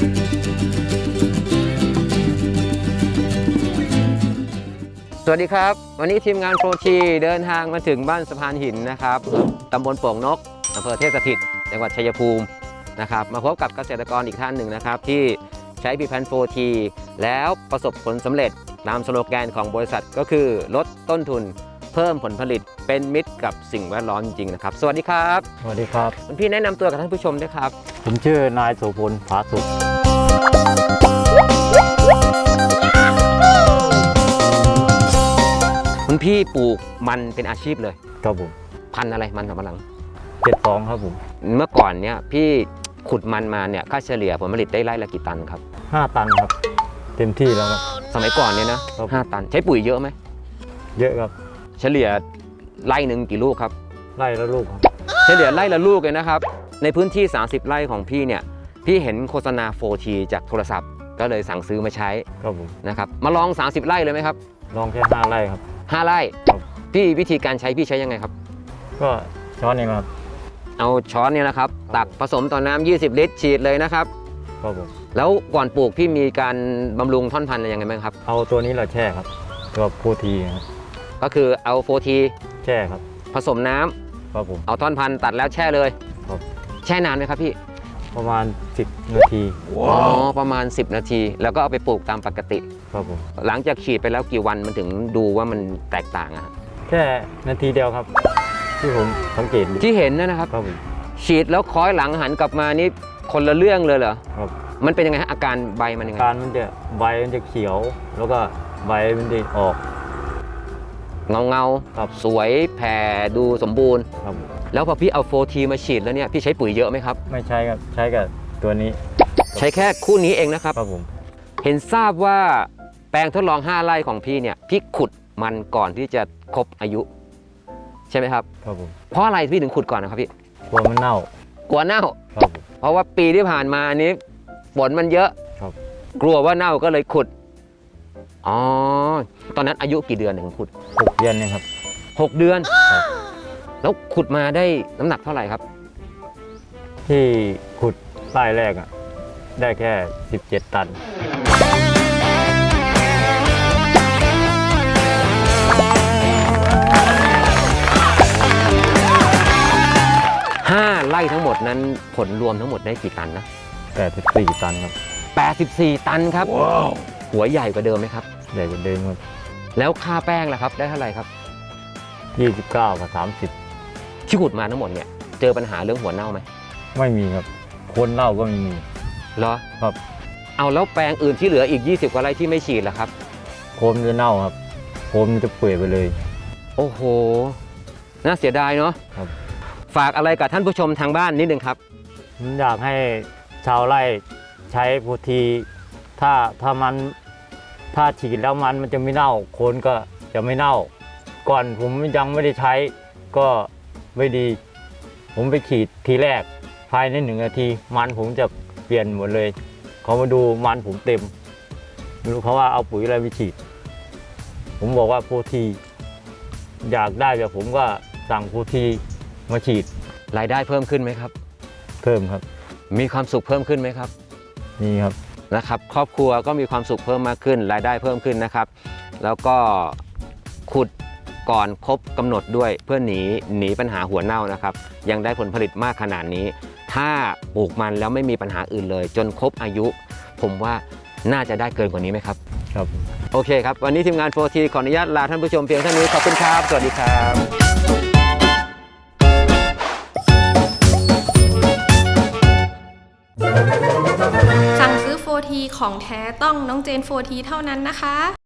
สวัสดีครับ วันนี้ทีมงานโปรชีเดินทางมาถึงบ้านสะพานหินนะครับตำบลโป่งนกอำเภอเทพสถิตจังหวัดชัยภูมินะครับ มาพบกับเกษตรกรอีกท่านหนึ่งนะครับ ที่ใช้ผลิตภัณฑ์โฟทีแล้วประสบผลสำเร็จตามสโลแกนของบริษัทก็คือลดต้นทุนเพิ่มผลผลิตเป็นมิตรกับสิ่งแวดล้อมจริงๆนะครับ สวัสดีครับ สวัสดีครับคุณพี่แนะนำตัวกับท่านผู้ชมด้วยครับ ผมชื่อนายโสพลผาสุข พี่ปลูกมันเป็นอาชีพเลยครับผมพันธุ์อะไรมันสำปะหลังเจ็ดสองครับผมเมื่อก่อนเนี่ยพี่ขุดมันมาเนี่ยค่าเฉลี่ยผลผลิตได้ไร่ละกี่ตันครับห้าตันครับ เต็มที่แล้วครับ สมัยก่อนเนี่ยนะครับ ห้าตันใช้ปุ๋ยเยอะไหมเยอะครับเฉลี่ยไร่หนึ่งกี่ลูกครับ ไล่แล้วลูกครับเฉลี่ยไร่ละลูกเลยนะครับ ในพื้นที่ 30 ไร่ของพี่เนี่ย พี่เห็นโฆษณา 4T จากโทรศัพท์ ก็เลยสั่งซื้อมาใช้ครับผมนะครับ มาลอง 30 ไร่เลยไหมครับ ลองแค่ห้าไร่ครับ 5ไร่ครับพี่วิธีการใช้พี่ใช้ยังไงครับ ก็ช้อนเองครับ เอาช้อนเนี่ยนะครับ ตักผสมต่อน้ำ20 ลิตรฉีดเลยนะครับครับผมแล้วก่อนปลูกพี่มีการบำรุงท่อนพันธุ์อะไรยังไงบ้างครับ เอาตัวนี้เราแช่ครับ ตัวโพทีครับก็คือเอา 4T แช่ครับ ผสมน้ำครับผมเอาท่อนพันธุ์ตัดแล้วแช่เลยครับแช่นานไหมครับพี่ ประมาณ 10 นาทีอ๋อประมาณ 10 นาที แล้วก็เอาไปปลูกตามปกติ ครับผมหลังจากฉีดไปแล้วกี่วันมันถึงดูว่ามันแตกต่างอะครับแค่นาทีเดียวครับ ที่ผมสังเกตดูที่เห็นนะครับ ครับผมฉีดแล้วคล้อยหลังหันกลับมานี่คนละเรื่องเลยเหรอครับมันเป็นยังไงฮะอาการใบมันยังไงการมันจะใบมันจะเขียว แล้วก็ใบมันจะออก เงาเงาครับ สวยแผ่ดูสมบูรณ์ ครับผม แล้วพอพี่เอาโฟทีมาฉีดแล้วเนี่ยพี่ใช้ปุ๋ยเยอะไหมครับ ไม่ใช้ครับใช้กับตัวนี้ใช้แค่คู่นี้เองนะครับ ครับผมเห็นทราบว่าแปลงทดลอง 5 ไร่ของพี่เนี่ยพี่ขุดมันก่อนที่จะครบอายุ ใช่ไหมครับ ครับผมเพราะอะไรพี่ถึงขุดก่อนนะครับพี่กลัวมันเน่ากลัวเน่า ครับผม เพราะว่าปีที่ผ่านมาอันนี้ฝนมันเยอะครับ กลัวว่าเน่าก็เลยขุดอ๋อตอนนั้นอายุกี่เดือนถึงขุด หกเดือนเนี่ยครับ 6 เดือนครับ แล้วขุดมาได้น้ำหนักเท่าไหร่ครับ ที่ขุดไร่แรกอะ ได้แค่ 17 ตัน 5ไร่ทั้งหมดนั้นผลรวมทั้งหมดได้กี่ตันนะ84 ตันครับ84 ตันครับ หัวใหญ่กว่าเดิมไหมครับ ใหญ่กว่าเดิมครัแล้วค่าแป้งล่ะครับ ได้เท่าไหร่ครับ บ29กับ ที่ขุดมาทั้งหมดเนี่ยเจอปัญหาเรื่องหัวเน่าไหม30ไม่มีครับคนเน่าก็ไม่มีเหรอครับ เอาแล้วแปลงอื่นที่เหลืออีก 20 กว่าไร่ที่ไม่ฉีดล่ะครับ โคนจะเน่าครับ โคนมันจะเปื่อยไปเลย โอ้โห น่าเสียดายเนาะครับ ฝากอะไรกับท่านผู้ชมทางบ้านนิดนึงครับ ผมอยากให้ชาวไร่ใช้โพธีถ้าถ้ามันถ้าฉีดแล้วมันมันจะไม่เน่าโคนก็จะไม่เน่า ก่อนผมยังไม่ได้ใช้ก็ ไม่ดี ผมไปฉีดทีแรก ภายในหนึ่งนาที มันผมจะเปลี่ยนหมดเลย เขามาดูมันผมเต็มไม่รู้เขาว่าเอาปุ๋ยอะไรไปฉีด ผมบอกว่าโพธีอยากได้แบบผมก็สั่งโพธีมาฉีดรายได้เพิ่มขึ้นไหมครับ เพิ่มครับ มีความสุขเพิ่มขึ้นไหมครับนี่ครับนะครับ ครอบครัวก็มีความสุขเพิ่มมากขึ้น รายได้เพิ่มขึ้นนะครับ แล้วก็ขุด ก่อนครบกำหนดด้วยเพื่อหนีหนีปัญหาหัวเน่านะครับ ยังได้ผลผลิตมากขนาดนี้ ถ้าปลูกมันแล้วไม่มีปัญหาอื่นเลย จนครบอายุ ผมว่าน่าจะได้เกินกว่านี้ไหมครับ ครับ โอเคครับ วันนี้ทีมงาน 4T ขออนุญาตลาท่านผู้ชมเพียงเท่านี้ ขอบคุณครับ สวัสดีครับสั่งซื้อโฟทีของแท้ต้องน้องเจนโฟทีเท่านั้นนะคะ